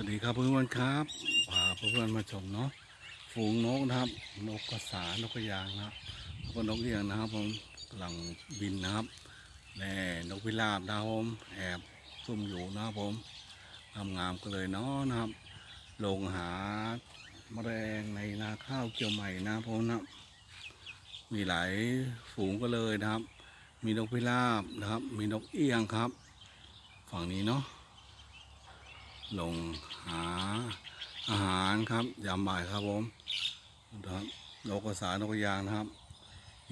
วัสดีครับเพื่อนๆครับพาเพื่อนๆมาชมเนาะฝูงนกนะครับนกกระสานกกระยางนะครับแล้วก็นกเอียงนะครับผมกำลังบินนะครับแน่นกพิราบนะครับผมแอบซุ่มอยู่นะครับผมงามๆก็เลยเนาะนะครับ ลงหาแมลงในนาข้าวเกี่ยวใหม่นะครับผมนะมีหลายฝูงก็เลยนะครับ มีนกพิราบนะครับ มีนกเอียงครับ ฝั่งนี้เนาะ ลงหาอาหารครับยามบ่ายครับผมนะครับนกกระสานกยางนะครับ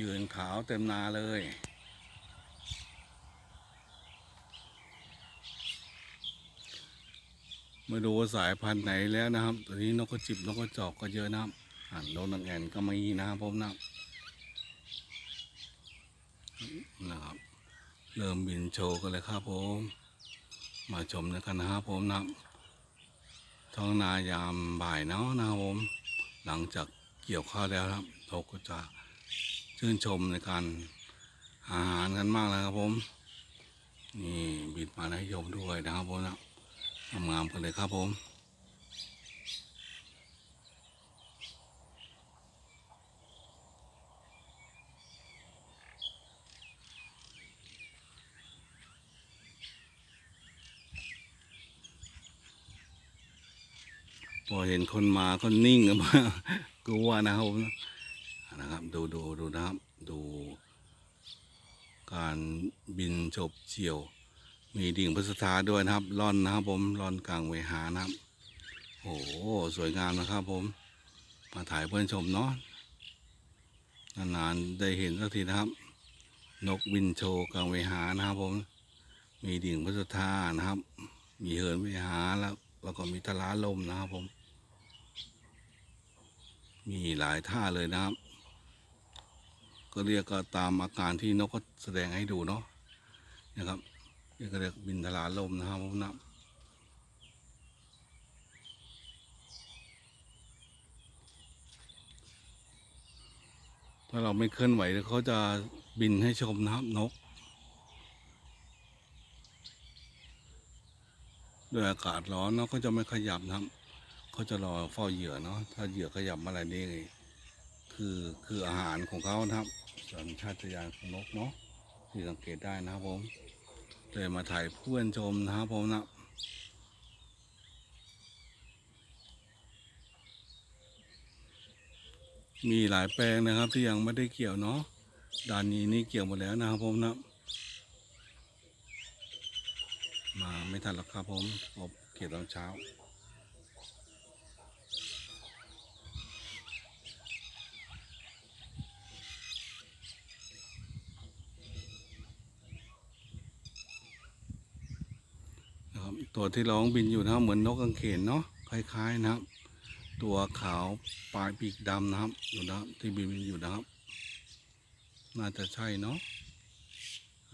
ยืนขาวเต็มนาเลยมาดูสายพันธุ์ไหนแล้วนะครับตอนนี้นกกระจิบนกกระจอกก็เยอะนะครับอ่านนกนางแอ่นก็มีนะครับผมนะครับนะครับ เริ่มบินโชว์กันเลยครับผม มาชมกันนะครับผมนะท้องนายามบ่ายเนาะนะครับผม หลังจากเกี่ยวข้าวแล้วครับเราก็จะชื่นชมในการอาหารกันมากเลยครับผม นี่บิดมาให้ชมด้วยนะครับผมนะงามๆกันเลยครับผม พอเห็นคนมาก็นิ่งกันมากลัวนะครับนะครับ ดูดูดูนะครับ ดู การบินฉบเฉียว มีดิ่งพระสถาด้วยนะครับร่อนนะครับ ผมร่อนกลางเวหานะครับโอ้โหสวยงามนะครับ ผม มาถ่ายเพื่อนชมเนาะนานๆได้เห็นสักทีนะครับ นกบินโชว์กลางเวหานะครับผม มีดิ่งพระสถานะครับ มีเหินเวหาแล้วแล้วก็มีทลาลมนะครับผม มีหลายท่าเลยนะครับ ก็เรียกก็ตามอาการที่นกก็แสดงให้ดูเนาะนะครับนี่ก็เรียกบินทลาลมนะครับผมนะถ้าเราไม่เคลื่อนไหวเขาจะบินให้ชมนะครับนกด้วยอากาศร้อนเนาะเขาจะไม่ขยับนะครับ เขาจะรอเฝ้าเหยื่อเนาะถ้าเหยื่อขยับมื่อไรนี่คือคืออาหารของเขานะครับสัญชาตญาณของนกเนาะที่สังเกตได้นะครับผมเลยมาถ่ายเพื่อนชมนะครับผมนะมีหลายแปลงนะครับที่ยังไม่ได้เกี่ยวเนาะด้านนี้นี่เกี่ยวหมดแล้วนะครับผมนะมาไม่ทันหรอกครับผมผมเกียรตอนเช้า ครับตัวที่ร้องบินอยู่นะครับเหมือนนกกางเขนเนาะคล้าย ๆนะครับ ตัวขาวปลายปีกดำนะครับอยู่นะครับที่บินอยู่นะครับ น่าจะใช่เนาะ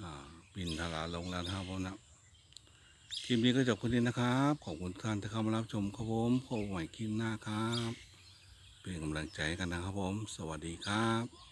อ่าบินทลาลงแล้วนะครับผมนะคลิปนี้ก็จบค่นี้นะครับ ขอบคุณท่านที่เข้ามารับชมครับผมพบใหม่คลิปหน้าครับ เป็นกำลังใจกันนะครับผม สวัสดีครับ